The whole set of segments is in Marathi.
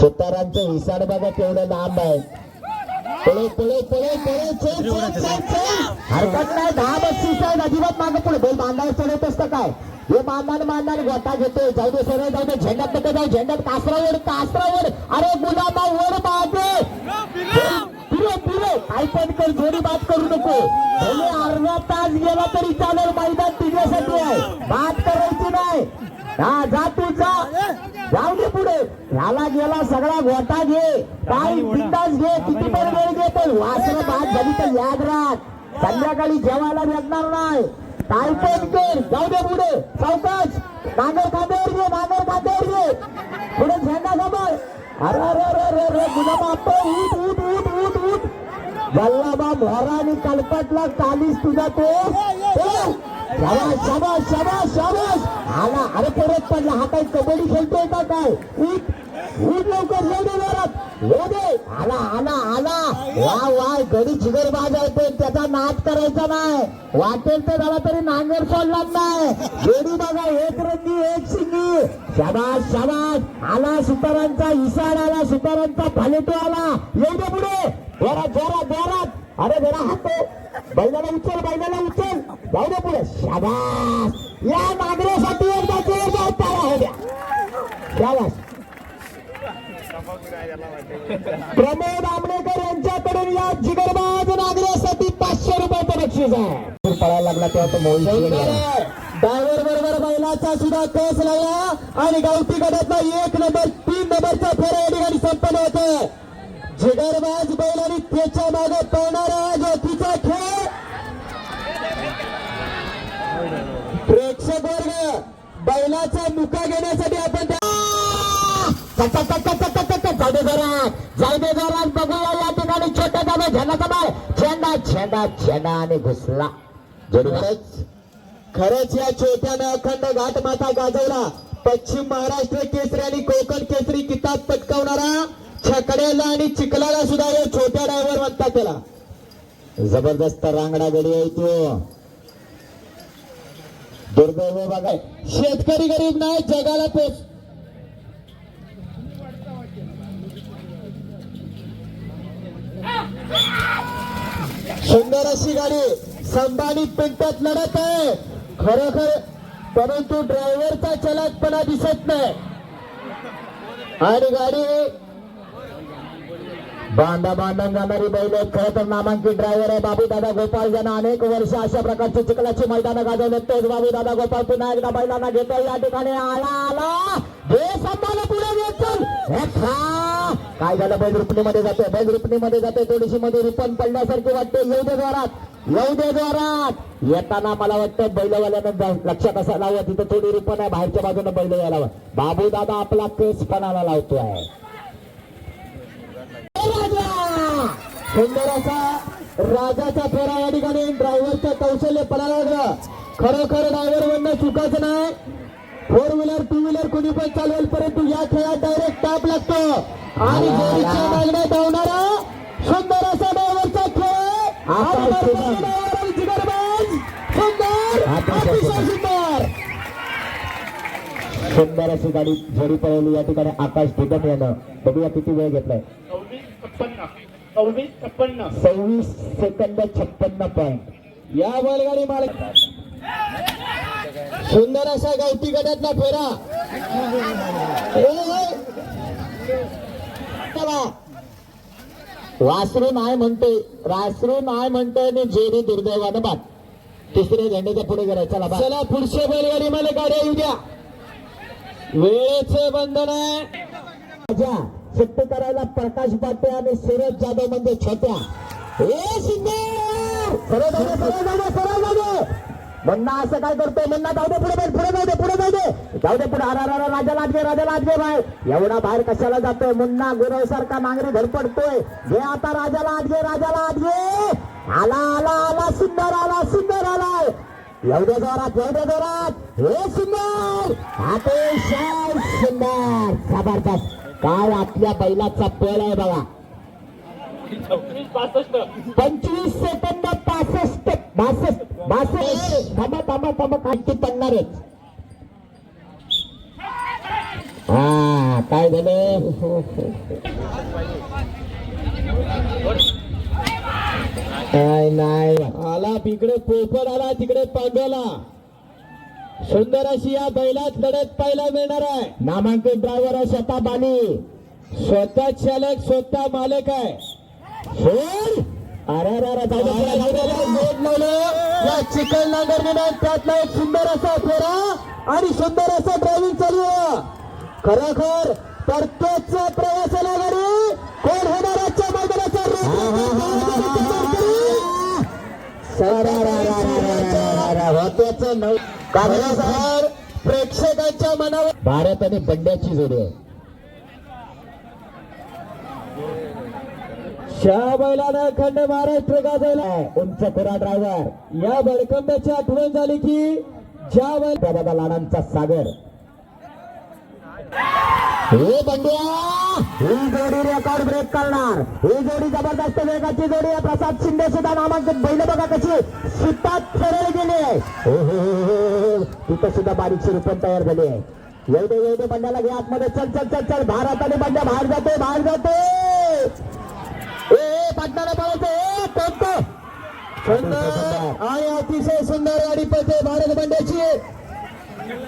सुतारांचं विसाड बघा केवढं लांब आहे पुढे पुढे पुढे पुढे हरकत नाही दहा बत्तीस आहे अजिबात मागे पुढे. बैल बांधावर चढत असतं काय? हे मानदान मानदान गोटा घेतो जाऊ दे सरळ जाऊ दे. झेंड्यात नको जाऊ झेंड्यात कासरावर कासरावर अरे गुलाबा वर मागे. पुरे पुरे काय पण कर जोडी बात करू नको. भले अर्धा तास गेला तरी चालेल मैदान तुझ्यासाठी आहे. बात करायची नाही. हा जा तू जा जाऊ दे पुढे. ह्याला गेला सगळा गोटा घे. काय बिंदास घे. किती पण वेळ घे पण वासरं बाद झाली तर याद राख संध्याकाळी जेवायला भेटणार नाही. काय पण कर. जाऊ दे पुढे. सावकाश नांगर खांद्यावर घे नांगर खांद्यावर घे. पुढे झेंडा समोर. अरे अरे अरे अरे अरे गुलाबा आप्पा, उठ उठ उठ उठ उठ वल्लाबा मोहरा आणि कलपटला चालीस तुझा तो. तो. शाबास शाबास शाबास शाबास. आला अरे परत पडला हा काय कबड्डी खेळतोय का काय? उठ उठ लवकर येऊ दे येऊ दे. आला आला आला. वा वा गडी जिगर बाज आहे त्याचा नाद करायचा नाही. वाटेल तर झाला तरी नांगर सोडणार नाही. जोडी बघा एक रंगी एक सिंगी शाबास शाबास. आला सुतारांचा इशारा आला सुतारांचा फालेटो आला. येऊ दे पुढे. जोरात जोरात जोरात अरे जरा हातो बैलाला उचल बैलाला उचल. जाऊ दे पुढे. शाबास. या नागरासाठी एकदा जोर जाऊ तारा हो द्या. शाबास. प्रमोद आंबेडकर यांच्याकडून या जिगरबाज नागरासाठी पाचशे रुपयाचं बक्षीस आहे पळायला लागला तेव्हा तो मोहित डायव्हर बरोबर बैलाचा सुद्धा कस लागला. आणि गावठी गटातला एक नंबर तीन नंबरचा फेरा या ठिकाणी संपन्न होतोय. जिगरबाज बैल आणि त्याच्यामागे पळणारा ज्योतीचा खेळ. प्रेक्षक वर्ग बैलाचा मुका घेण्यासाठी आपण जाऊ दे बघूया या ठिकाणी छोट्या दाबे झेंडा झेंडा झेंडा आणि घुसला जोडी खरंच या छोट्यानं अखंड घाट माता गाजवला. पश्चिम महाराष्ट्र केसरी आणि कोकण केसरी किताब पटकावणारा छकड्याला आणि चिखलाला सुद्धा हे छोट्या ड्रायव्हर म्हणतात त्याला. जबरदस्त रांगडा गडी आहे तो. दुर्दैव बघाय शेतकरी गरीब नाही जगाला पोच सुंदर अशी गाडी. संभानित पिंटत लढत आहे. खरोखर परंतु ड्रायव्हरचा चलाकपणा दिसत नाही. आणि गाडी बांधा बांधा जाणारी बैल खरं तर नामांकित ड्रायव्हर आहे. बाबू दादा गोपाळ ज्यांना अनेक वर्ष अशा प्रकारची चिखलाची मैदानं गाजवले तेच बाबू दादा गोपाळ पुन्हा एकदा बैलांना घेतो या ठिकाणी आला आला. हे सांभाळ पुढे घेत काय झालं? बैल रुपणीमध्ये जाते. बैल रुपणीमध्ये जाते. थोडीशी मध्ये रुपण पडण्यासारखी वाटते. येऊ दे जोरात. येऊ दे जोरात. येताना मला वाटतं बैलवाल्यानं जा- लक्षात असायला हवं. तिथं थोडी रुपण आहे. बाहेरच्या बाजूने बैल यायला हवं. बाबू दादा आपला केसपणाला लावतोय. सुंदर असा राजाचा फेरा या ठिकाणी. ड्रायव्हरचं कौशल्य पणाला लागलं. खरोखर ड्रायव्हर म्हणणं चुकायचं नाही. फोर व्हीलर टू व्हीलर कोणी पण चालवेल परंतु या खेळात डायरेक्ट टाप लागतो. आणि जोडीच्या मागण्या धावणारा सुंदर असा ड्रायव्हरचा खेळ. जिगरबाज. सुंदर. अतिशय सुंदर. सुंदर अशी गाडी जोडी पळवली या ठिकाणी आकाश ढिगम यानं. बघूया किती वेळ घेतलाय. सव्वीस छप्पन्न. सव्वीस सेकंद छप्पन्न पॉईंट या बैलगाडी मालक सुंदर असा गावठी गटातला फेरा. वासरू नाही म्हणतोय वासरू नाही म्हणतोय आणि जेरी दुर्दैवानं बाद तिसऱ्या झेंड्याच्या पुढे गेलाय चला. चला पुढच्या बैलगाडी मला गाड्या येऊ द्या. वेळेचे बंधन आहे. सुट्टी करायला प्रकाश पाटे आणि सूरज जाधव म्हणजे छोट्या. हे सरळ जाऊ दे, सरळ जाऊ दे, सरळ जाऊ दे. मुन्ना असं काय करतोय? मुन्ना जाऊ दे पुढे बैल, पुढे जाऊ दे पुढे जाऊ दे. जाऊ दे पुढे. अरा अरा राजा लादगे राजा लादगे बाय एवढा बाहेर कशाला जातोय? मुन्ना गुरव सारखा नांगरी धडपडतोय घे आता राजाला आदगे राजाला आदगे आला आला आला सुंदर आला सुंदर आलाय एवढ्या जोरात एवढ्या जोरात. हे सुंदर अतिशय सुंदर जबरदस्त. काय आपल्या बैलाचा पळ आहे बघा. पंचवीस सेकंद पासष्ट बासष्ट बासष्ट. थांबा थांबा थांबा काठी पडणारच हा काय झालं? काय नाही. आला तिकडे पोपट आला तिकडे पांडवला सुंदर अशी या बैलात लढत पाहायला मिळणार आहे नामांकित ड्रायव्हर शता बाली स्वतः चालक स्वतः मालक आहे सोड अरे अरे अरे जाऊ दे, जाऊ दे, जाऊ दे. गोट लावलं या चिकन नांगरणीनं त्यातला एक सुंदर असा फेरा आणि सुंदर असं ड्रायव्हिंग चालू आहे खरोखर परतोच प्रवासाला गाडी कोण होणार आजच्या मैदानाचा होत्याचं नऊ प्रेक्षकांच्या मनावर भारत आणि बंड्याची जोडी. आहे शहा बैलानं खंड महाराष्ट्र गाजवला उंच खुरा ड्रायव्हर या बडकंब्याची आठवण झाली की ज्या बैल दादा लाडांचा सागर. हे बंड्या! ही जोडी रेकॉर्ड ब्रेक करणार. ही जोडी जबरदस्त वेगाची जोडी आहे. प्रसाद शिंदे सुद्धा नामांकित बैल बघा कशी शितात सरळ गेली आहे. हो, हो, हो, तिथं सुद्धा बारीकशी रुपये तयार झाली आहे. येऊ दे येऊ दे बंड्याला घे आतमध्ये. चल चल चल चल. भारत आणि बंड्या बाहेर जाते बाहेर जाते ए पाटणाला पळवतो ए सुंदर आणि अतिशय सुंदर गाडी पळते भारत बंड्याची.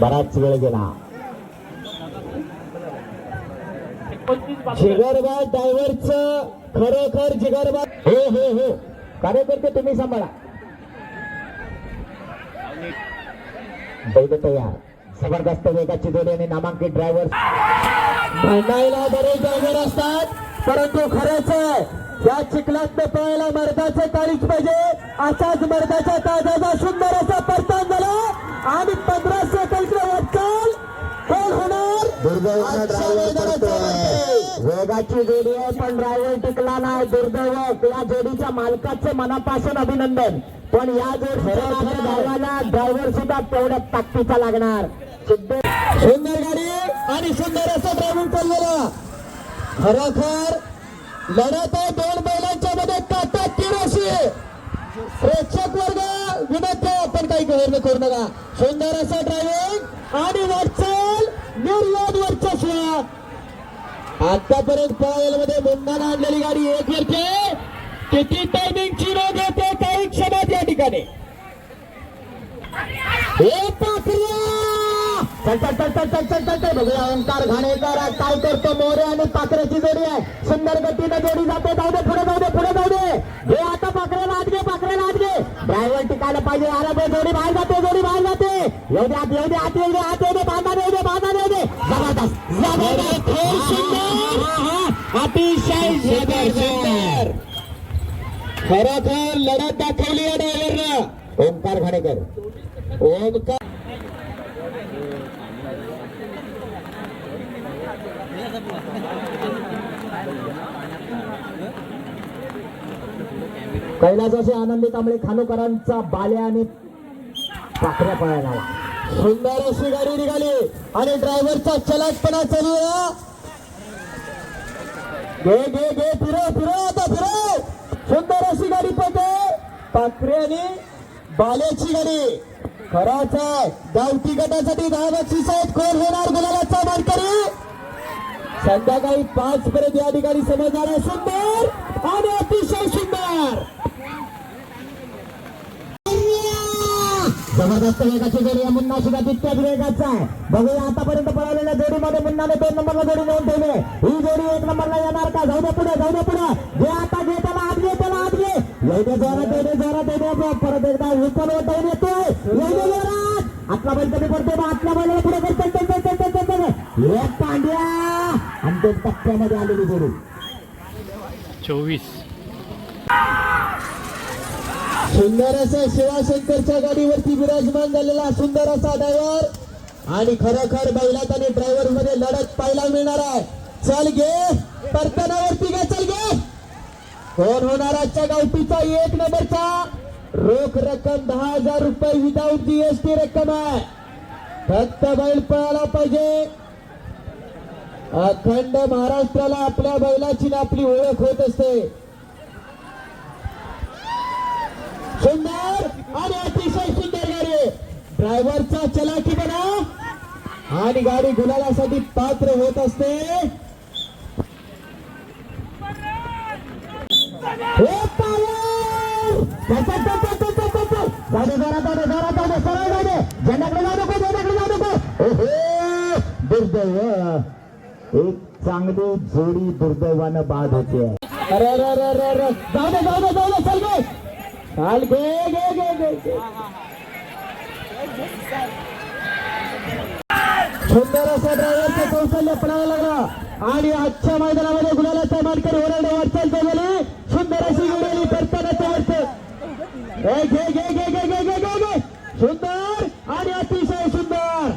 बराच वेळ गेला. जिगरबाज ड्रायव्हरचं खरोखर जिगरबाज. हो हो हो. कार्यकर्ते तुम्ही सांभाळा. बैल तयार. जबरदस्त वेगाची जोडी आणि नामांकित ड्रायव्हर भांडायला बरेच ड्रायव्हर असतात परंतु खरंच या चिखलात पळायला मर्दाचे काळीच पाहिजे. असाच मर्दाच्या ताजाचा सुंदर असा परतान झाला. आणि पंधरा सेकंड वाटचाल कोण होणार? दुर्दैवानं ड्रायव्हर. वेगाची जोडी आहे पण ड्रायव्हर टिकला नाही. दुर्दैव या जोडीच्या मालकाचे मनापासून अभिनंदन. पण या जोडीच्या ड्रायव्हरला ड्रायव्हर सुद्धा तेवढ्या ताकदीचा लागणार. सुंदर गाडी आणि सुंदर असं ड्रायव्हिंग चाललेला. खरोखर लढत आहे दोन बैलांच्या मध्ये. काटा किरोशी. प्रेक्षक वर्ग विनंती आपण काही गैर करू नका. सुंदर असं ड्रायव्हिंग आणि वाटचाल आतापर्यंत पळायला मध्ये मुंबईला आणलेली गाडी एक वर्ष किती टायमिंग ची रोग येते काही क्षणात या ठिकाणी. बघूया ओंकार घाणेकर काय करतो मोरे आणि पाकऱ्याची जोडी आहे. सुंदर गतीनं जोडी जाते. जाऊ दे पुढे जाऊ दे पुढे जाऊ दे. हे आता पाकऱ्याला ड्रायव्हर टिकायला पाहिजे. अरे बे जोडी बाहेर जाते जोडी बाहेर जाते. येऊ दे आत येऊ दे आत येऊ दे आत येऊ दे बांधा येऊ दे बांधा येऊ दे जबरदस्त जबरदस्त. सुंदर. अतिशय सुंदर. खरोखर लढत दाखवली या ड्रायव्हरनं. ओंकार घाणेकर ओमकार कैलासाचे आनंदी कांबळे खानोकरांचा बाल्या आणि पाखऱ्या पळायला आला. सुंदर अशी गाडी निघाली आणि ड्रायव्हरचा चलाटपणा चालू घे घे घे फिरो फिरो आता फिरो. सुंदर अशी गाडी पडते पाखरे आणि बाल्याची गाडी. खराच आहे गावठी गटासाठी दहा बक्षीस आहेत कोण होणार गुलाबाचा मानकरी संध्याकाळी पाच पर्यंत या ठिकाणी समजणार आहे. सुंदर आणि अतिशय सुंदर. जबरदस्त वेगाची जोडी आहे. मुन्ना सुद्धा तितक्याच वेगाचा आहे. बघूया आतापर्यंत पळवलेल्या जोडीमध्ये मुन्नाने दोन नंबरला जोडी नेऊन ठेवली. आहे. ही जोडी एक नंबरला येणार का? जाऊ दे पुढे जाऊ दे पुढे. जे आता घे त्याला आत घे त्याला आत घे. येऊ जोरात येऊ जोरात येऊ परत एकदा विठ्ठल वटवून येतोय. येऊ जोरात. आतला बैल कमी पडतोय बा. आतल्या बैलाला पुढे कर चल चल चल चल चल चल. एक पांड्या. आणि दोन टप्प्यामध्ये आलेली जोडी. चोवीस. सुंदर शिवाशंकरच्या गाडीवरती विराजमान झालेला सुंदर असा ड्रायव्हर. आणि खरोखर बैलात आणि ड्रायव्हरमध्ये लढत पाहायला मिळणार आहे. चल घे परतनावरती घे चल घे कोण होणार आजच्या गावठीचा एक नंबरचा? रोख रक्कम दहा हजार रुपये विदाऊट जीएसटी रक्कम आहे. फक्त बैल पळायला पाहिजे. अखंड महाराष्ट्राला आपल्या बैलाची आपली ओळख होत असते. सुंदर आणि अतिशय सुंदर गाडी. ड्रायव्हरचा चलाकीपणा आणि गाडी गुलालासाठी पात्र होत असते. दुर्दैव. एक चांगली जोडी दुर्दैवानं बाद होते. अरे अरे अरे अरे जाऊ दे जाऊ दे जाऊ दे चल गे चाल घे घे घे घे घे. सुंदर असा ड्रायव्हरचा कौशल्य पणाला लागला. आणि आजच्या मैदानामध्ये गुलालाचा मानकरी ओरडे वाटचाल गेली सुंदर अशी उडाली परतानाच्या वरच घे घे घे घे घे घे घे घे घे. सुंदर आणि अतिशय सुंदर.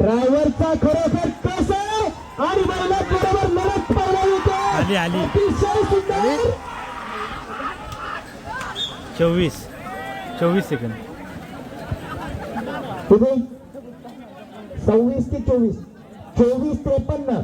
ड्रायव्हरचा खरोखर कस आणि मला बरोबर लढत पाहिला येते आली, आली. अतिशय सुंदर. चोवीस. चोवीस सेकंद किती सव्वीस ते चोवीस. चोवीस त्रेपन्न.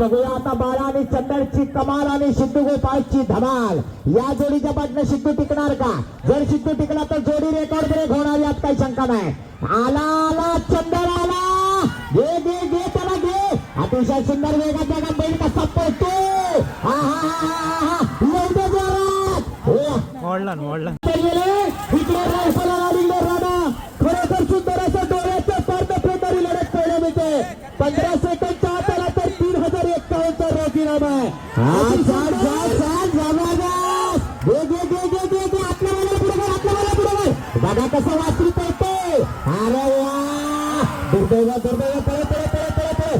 बघूया आता बाळा आणि चंदरची कमाल आणि सिद्धू गोपाळची धमाल. या जोडीच्या पाठनं सिद्धू टिकणार का? जर सिद्धू टिकला तर जोडी रेकॉर्ड ब्रेक होणार यात काही शंका नाही. आला आला चंदर आला. घे घे घे त्याला घे. अतिशय सुंदर वेगात वेगात बैल कसा पळतो मोडला मोडला. खरं तर सुंदर असं डोळ्याच्या पार्ट प्रकारे लढत पाहायला मिळते पंधरा सेकंडच्या आताला तर तीन हजार एक्कावन्नचा राजीनामा दादा कसं अरे दुर्दैवा दुर्दैवा पळे पळे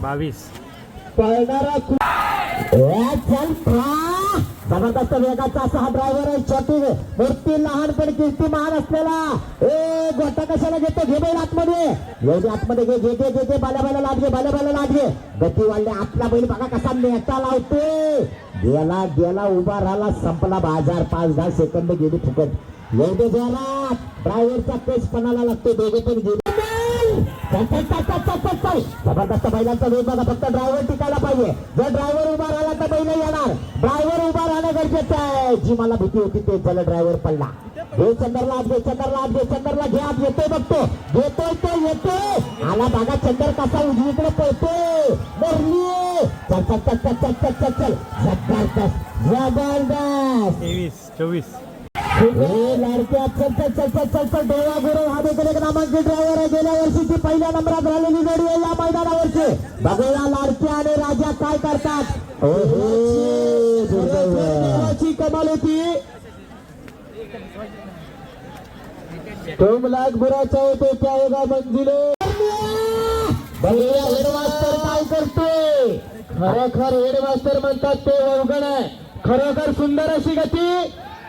बावीस. पळणारा जबरदस्त वेगाचा असा हा ड्रायव्हर आहे. छोटी मूर्ती लहान पण महान असलेला. ए गोटा कशाला घेतो? घे बैल आतमध्ये. एवढी आतमध्ये. घे घे घे घे. घे बाल्या बाल्या लाट घे. बाल्या बाल्या लाट घे. गती वाढले. आपला बैल बघा कसा नेता लावते गेला गेला उभा राहिला. संपला बाजार. पाच दहा सेकंद गेली फुकट. एवढे जोरात ड्रायव्हरचा पेच पणाला लागतो दोघे पण गेले. जबरदस्त बैलांचा वेग बघा फक्त ड्रायव्हर टिकायला पाहिजे. जर ड्रायव्हर उभा राहिला तर बैल येणार. ड्रायव्हर उभा राहणं गरजेचं आहे. जी मला भीती होती ते झालं ड्रायव्हर पडला. हे चंदरला आज घे चंदरला आज घे चंदरला घे आज येतोय बघतो. घेतोय तो येतोय. आला बागा चंदर कसा उजवीकडे पळतोय. मरली चल चल चल चल चल चल चल जबरदस्त. जबरदस्त. चोवीस चोवीस. लाडक्या चल चल चल चल चल चल डोळा गुरु हा देखील एक नामांकित ड्रायव्हर आहे गेल्या वर्षीची पहिल्या नंबरात राहिलेली जोडी आहे या मैदानावरची बघूया लाडक्या आणि राजा काय करतात ओहो कमाल होती तुम लाख बुराचा होतो त्या मंजिले बघूया हेडमास्टर काय करतोय खरोखर हेडमास्टर म्हणतात ते अवघड आहे. खरोखर सुंदर अशी गती.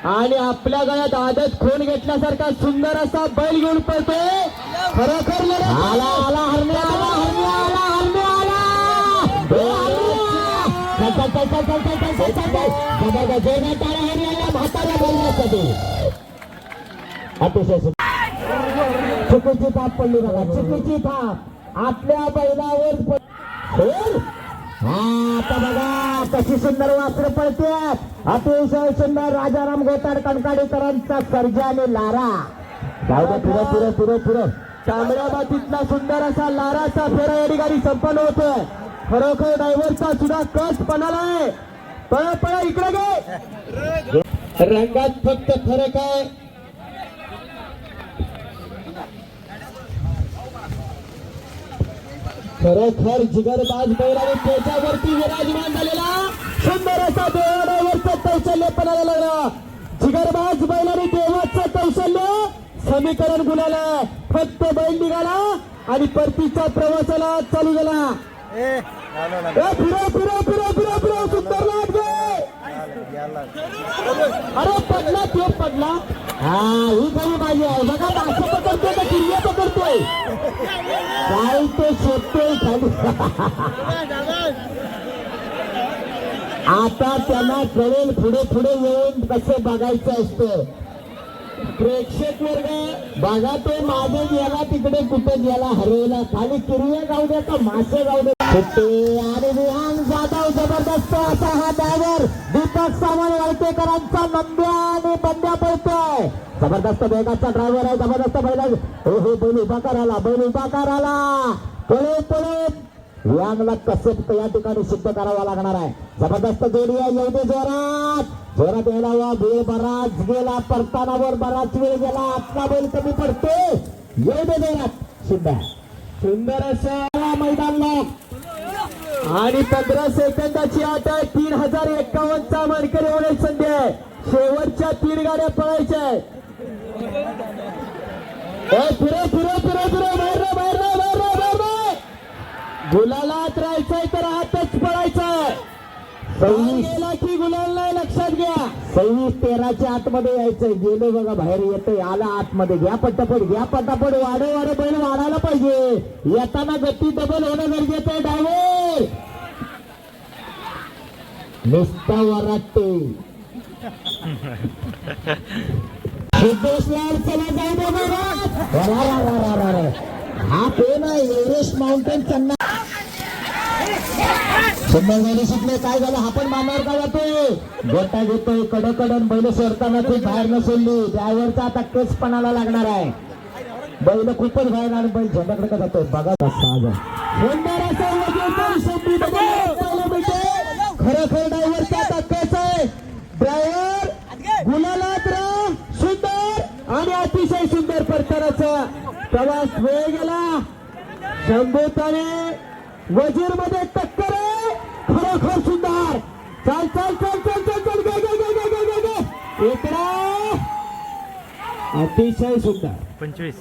आणि आपल्या गळ्यात आदत खून घेतल्यासारखा सुंदर असा बैल घेऊन पळतोय खरोखर आला आला हरण्या आला हरण्या आला हरण्या आला जे नाटाळा हरण्याला बोलण्यासाठी चुकीची थाप पडली बघा चुकीची थाप आपल्या बैलावर आता बघा कशी सुंदर वासर पळतात अतिशय सुंदर राजाराम गोताड कणकाडीकरांचा सर्जा आणि लारा. जाऊ दे पुढे पुढे पुढे पुढे. तांबड्या मातीतला सुंदर असा लाराचा फेरा या ठिकाणी संपन्न होतोय. खरोखर ड्रायव्हरचा सुद्धा कस पणाला आहे. पळा पळा इकडे गे रंगात फक्त फरक आहे. खरोखर जिगरबाज बैलाने त्याच्यावरती विराजमान झालेला सुंदर असा देवाडावरचं कौशल्य पणाला लागला. जिगरबाज बैलाने देवाचं कौशल्य समीकरण गुणाला फक्त बैल निघाला आणि परतीच्या प्रवासाला चालू झाला. ए, फिरव फिरव फिरव फिरव फिरव सुंदर लाट गे अरे पडला तो पडला. हा ही बघा पकडतोय का? किल्ले पकडतोय काय तो शोधतोय खाली. आता त्यांना कळेल पुढे पुढे येऊन कसं बघायचं असतं. प्रेक्षक वर्ग बघा तो मागे गेला तिकडे कुठे गेला हरवला. खाली किरिया जाऊ दे का मासे जाऊ दे आणि विहान जाधव जबरदस्त असा हा ड्रायव्हर दीपक सावंत वळकेकरांचा नंद्या आणि बंड्या पळतोय. जबरदस्त वेगाचा ड्रायव्हर आहे जबरदस्त बैला हो हो बैल उभा कराला बैल उभा कराला पळे पळे. यांगला कसं या ठिकाणी सिद्ध करावा लागणार आहे. जबरदस्त जोडी आहे येऊ दे जोरात. जोरात यायला वा वेळ बराच गेला परताना वर बराच वेळ गेला. आपला बैल कमी पडते येऊ दे जोरात. सिद्ध सुंदर असं मैदानला. आणि पंधरा सेकंदाची आट आहे. तीन हजार एक्कावन्नचा मानकरी होण्याची संधी आहे. शेवटच्या तीन गाड्या पळायच्या आहेत. ए, फिरे फिरे फिरे फिरे बाहेर रे, बाहेर रे, बाहेर रे, बाहेर रे. गुलालात राहायचंय तर आतच पळायचंय सव्वीस. लक्षात घ्या. सव्वीस तेराच्या आतमध्ये यायचंय. गेलो बघा बाहेर येतोय आला आतमध्ये. घ्या पटापट घ्या पटापट. वाढे वाढे. बैल वाढायला पाहिजे. येताना गती डबल होणं गरजेचं आहे. ड्रायव्हर नुसता वराटे सिद्धेश्वर चला जाऊ दे. हा पेन आहे. एव्हरेस्ट माउंटेन चन्ना सुंदर शिकले काय झालं? हा पण मानावर का जातोय? गोटा घेतोय कडकडन बैल सोडताना ती बाहेर न सोडली ड्रायव्हरचा आता केसपणाला लागणार आहे. बैल खूपच बाहेर आणि बैल झोंड्याकडे का जातोय? बघा कसा खरं आहे. सुंदर असं आहे. ड्रायव्हर गुलालात सुंदर आणि अतिशय सुंदर परतनाचा प्रवास वेळ गेला. शंभूताने वजीरमध्ये टक्कर खर सुंदर. चल चल चल चल चल चल गे गे गे गे गे गे गे. इकडे अतिशय सुंदर. पंचवीस.